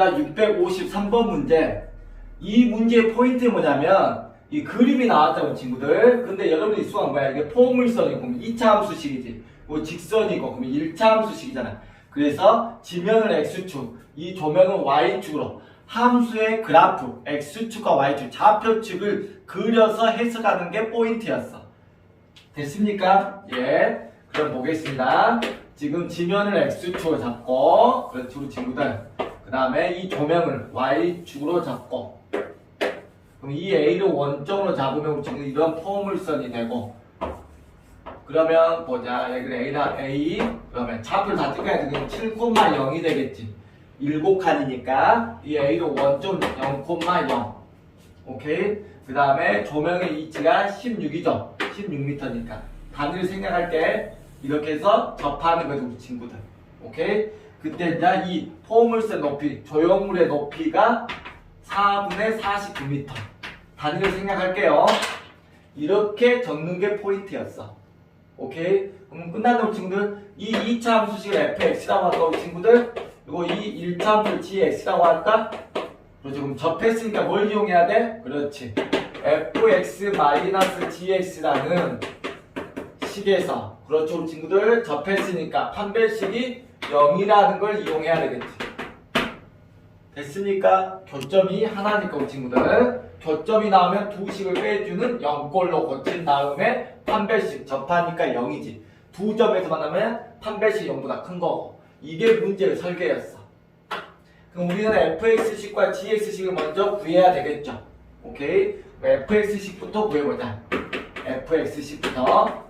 보겠습니다. 653번 문제. 이 문제의 포인트 뭐냐면 이 그림이 나왔다고 친구들. 근데 여러분이 수학한 거야. 이게 포물선이고 그럼 2차 함수식이지. 뭐 직선이고 그러면 1차 함수식이잖아. 그래서 지면을 x축, 이 조명은 y축으로 함수의 그래프 x축과 y축 좌표축을 그려서 해석하는 게 포인트였어. 됐습니까? 예. 그럼 보겠습니다. 지금 지면을 x축으로 잡고, 우리 친구들. 그 다음에 이 조명을 y축으로 잡고, 그럼 이 a를 원점으로 잡으면 친구 이런 포물선이 되고, 그러면 보자. 여기 a다 a. 그러면 좌표를 다 찍어야 되면 7,0이 되겠지. 7칸이니까 이 a를 원점 0,0. 오케이. 그 다음에 조명의 위치가 16이죠. 16m니까. 단위를 생각할 때 이렇게 해서 접하는 거죠, 우리 친구들. 오케이. 그때 이제 이 포물선 높이, 조형물의 높이가 4분의 49m. 단위를 생각할게요. 이렇게 적는 게 포인트였어. 오케이? 그럼 끝났는 우리 친구들, 이 2차 함수식을 fx라고 할까, 우리 친구들? 그리고 이 1차 함수를 gx라고 할까? 그렇죠. 그럼 접했으니까 뭘 이용해야 돼? 그렇지. fx-gx라는 식에서 그렇죠 우리 친구들 접했으니까 판별식이 0이라는 걸 이용해야 되겠지. 됐으니까 교점이 하나니까 우리 친구들 교점이 나오면 두 식을 빼주는 0꼴로 고친 다음에 판별식 접하니까 0이지. 두 점에서 만나면 판별식 0보다 큰 거고 이게 문제의 설계였어. 그럼 우리는 fx식과 gx식을 먼저 구해야 되겠죠. 오케이? fx식부터 구해보자. fx식부터.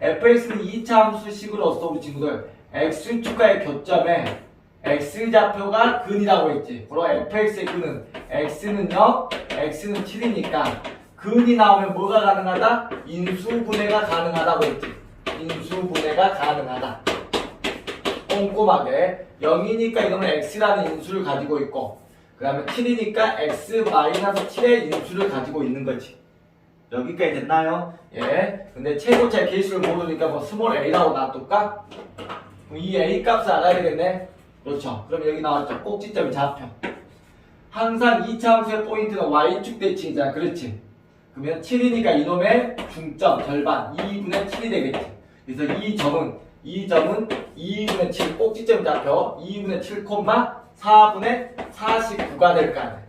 fx는 2차 함수식으로서 우리 친구들 x축과의 교점에 x좌표가 근이라고 했지. 그럼 fx의 근은 x는 0, x는 7이니까 근이 나오면 뭐가 가능하다? 인수분해가 가능하다고 했지. 인수분해가 가능하다. 꼼꼼하게 0이니까 이거는 x라는 인수를 가지고 있고 그 다음에 7이니까 x-7의 인수를 가지고 있는 거지 여기까지 됐나요? 예 근데 최고차의 개수를 모르니까 뭐 스몰 a라고 놔둘까? 이 a 값을 알아야 되겠네. 그렇죠. 그럼 여기 나왔죠. 꼭지점이 좌표. 항상 2차 함수의 포인트는 y축 대칭이잖아. 그렇지? 그러면 7이니까 이놈의 중점 절반 2분의 7이 되겠지. 그래서 이 점은 이 점은 2분의 7 꼭지점 잡혀 2분의 7, 4분의 49가 될 거 아니야.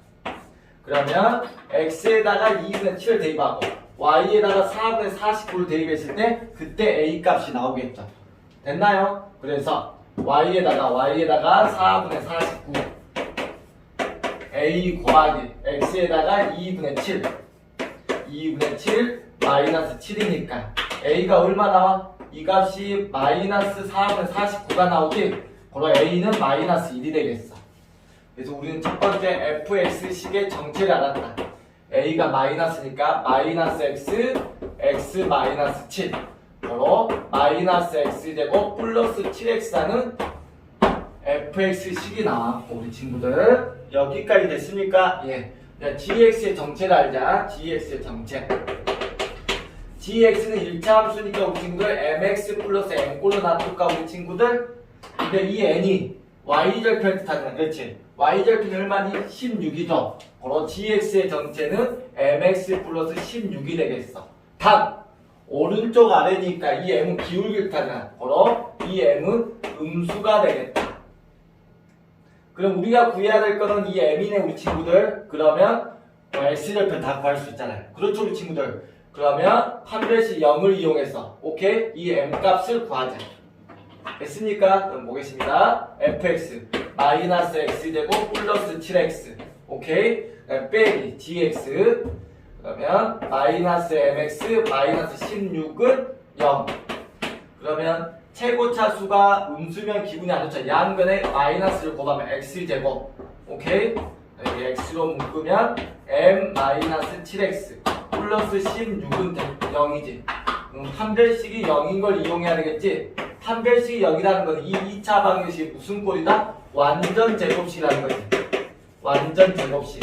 그러면 x에다가 2분의 7을 대입하고 y에다가 4분의 49를 대입했을 때 그때 a 값이 나오겠죠. 됐나요? 그래서 y에다가 y에다가 4분의 49 a 곱하기 x에다가 2분의 7 2분의 7 마이너스 7이니까 a가 얼마 나와? 이 값이 마이너스 4분의 49가 나오지? 그럼 a는 마이너스 1이 되겠어. 그래서 우리는 첫 번째 fx식의 정체를 알았다. a가 마이너스니까 마이너스 x x 마이너스 7 바로 마이너스 x제곱 플러스 7x라는 fx식이 나왔고 우리 친구들. 여기까지 됐습니까? 예. 자, gx의 정체를 알자. gx의 정체. gx는 1차 함수니까 우리 친구들 mx 플러스 n꼴로 놔둘까 우리 친구들? 근데 이 n이 y절편을 뜻하잖아 그렇지. y절편이 얼마니? 16이죠. 그럼 gx의 정체는 mx 플러스 16이 되겠어. 단 오른쪽 아래니까 이 m은 기울기를 타잖아. 그럼 이 m은 음수가 되겠다. 그럼 우리가 구해야 될 거는 이 m이네 우리 친구들. 그러면 뭐 x절편 다 구할 수 있잖아요. 그렇죠 우리 친구들? 그러면 판별식 0을 이용해서 오케이? 이 m 값을 구하자. 됐습니까? 그럼 보겠습니다. Fx 마이너스 x제곱 플러스 7x 오케이? 빼기 gx 그러면 마이너스 mx 마이너스 16은 0 그러면 최고차 수가 음수면 기분이 안 좋죠. 양변에 마이너스를 곱하면 x제곱 오케이? 여기 x로 묶으면 m 마이너스 7x 플러스 16은 0이지. 그럼 판별식이 0인 걸 이용해야 되겠지? 판별식이 0이라는 건 이 2차 방정식이 무슨 꼴이다? 완전 제곱식이라는 거지. 완전 제곱식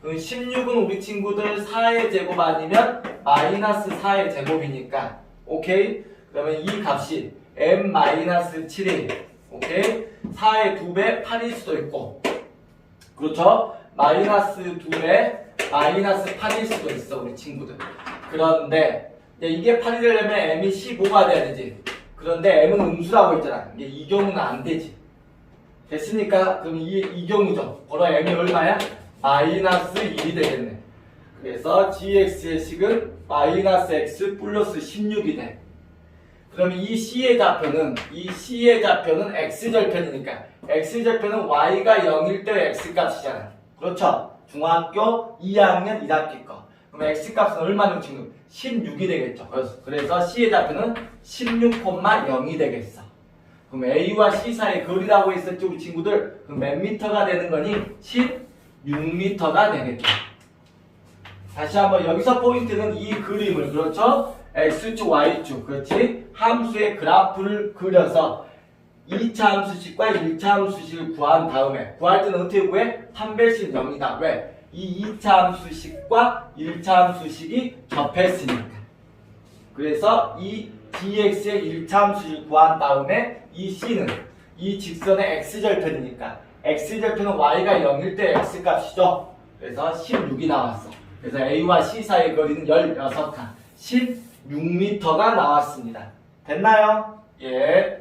그럼 16은 우리 친구들 4의 제곱 아니면 마이너스 4의 제곱이니까 오케이? 그러면 이 값이 m 마이너스 7이 오케이? 4의 2배 8일 수도 있고 그렇죠? 마이너스 2에 마이너스 8일 수도 있어 우리 친구들 그런데 이게 8이 되려면 m이 15가 돼야 되지 그런데 m은 음수라고 했잖아 이게 이 경우는 안 되지 됐으니까 그럼 이, 이 경우죠 바로 m이 얼마야? 마이너스 1이 되겠네. 그래서 gx의 식은 마이너스 x 플러스 16이 돼. 그러면 이 c의 좌표는 이 c의 좌표는 x절편이니까 x절편은 y가 0일 때 x값이잖아. 그렇죠? 중학교 2학년 1학기 거. 그럼 x값은 얼마냐면 지금 16이 되겠죠. 그래서 c의 좌표는 16,0이 되겠어. 그럼 a와 c 사이의 거리라고 했었죠 우리 친구들. 그럼 몇 미터가 되는 거니? 10 6m가 되겠죠. 다시 한번 여기서 포인트는 이 그림을 그렇죠? x축, y축 그렇지? 함수의 그래프를 그려서 2차 함수식과 1차 함수식을 구한 다음에 구할 때는 어떻게 구해? 판별식 정리다. 왜? 이 2차 함수식과 1차 함수식이 접했으니까. 그래서 이 dx의 1차 함수식을 구한 다음에 이 c는 이 직선의 x절편이니까 x절편은 y가 0일 때 x값이죠. 그래서 16이 나왔어. 그래서 a와 c 사이의 거리는 16칸, 16m가 나왔습니다. 됐나요? 예.